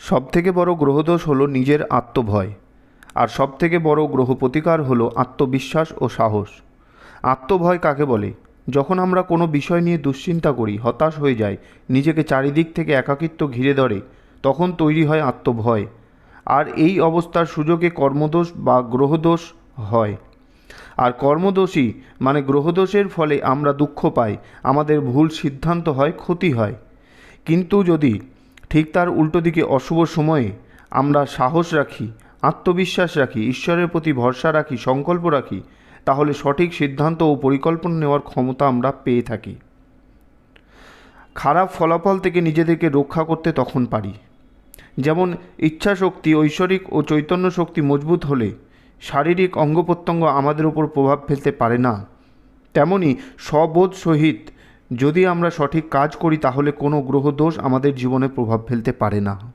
সবথেকে বড় গ্রহদোষ হলো নিজের আত্মভয়, আর সবথেকে বড় গ্রহ প্রতিকার হলো আত্মবিশ্বাস ও সাহস। আত্মভয় কাকে বলে? যখন আমরা কোনো বিষয় নিয়ে দুশ্চিন্তা করি, হতাশ হয়ে যাই, নিজেকে চারিদিক থেকে একাকিত্ব ঘিরে ধরে, তখন তৈরি হয় আত্মভয়, আর এই অবস্থার সুযোগে কর্মদোষ বা গ্রহদোষ হয়। আর কর্মদোষী মানে গ্রহদোষের ফলে আমরা দুঃখ পাই, আমাদের ভুল সিদ্ধান্ত হয়, ক্ষতি হয়। কিন্তু যদি ঠিক তার উল্টো দিকে অশুভ সময়ে আমরা সাহস রাখি, আত্মবিশ্বাস রাখি, ঈশ্বরের প্রতি ভরসা রাখি, সংকল্প রাখি, তাহলে সঠিক সিদ্ধান্ত ও পরিকল্পনা নেওয়ার ক্ষমতা আমরা পেয়ে থাকি। খারাপ ফলাফল থেকে নিজেদেরকে রক্ষা করতে তখন পারি। যেমন ইচ্ছা শক্তি ঐশ্বরিক ও চৈতন্য শক্তি মজবুত হলে শারীরিক অঙ্গ প্রত্যঙ্গ আমাদের উপর প্রভাব ফেলতে পারে না, তেমনি সবোধ সহিত যদি আমরা সঠিক কাজ করি, তাহলে কোনো গ্রহ দোষ আমাদের জীবনে প্রভাব ফেলতে পারে না।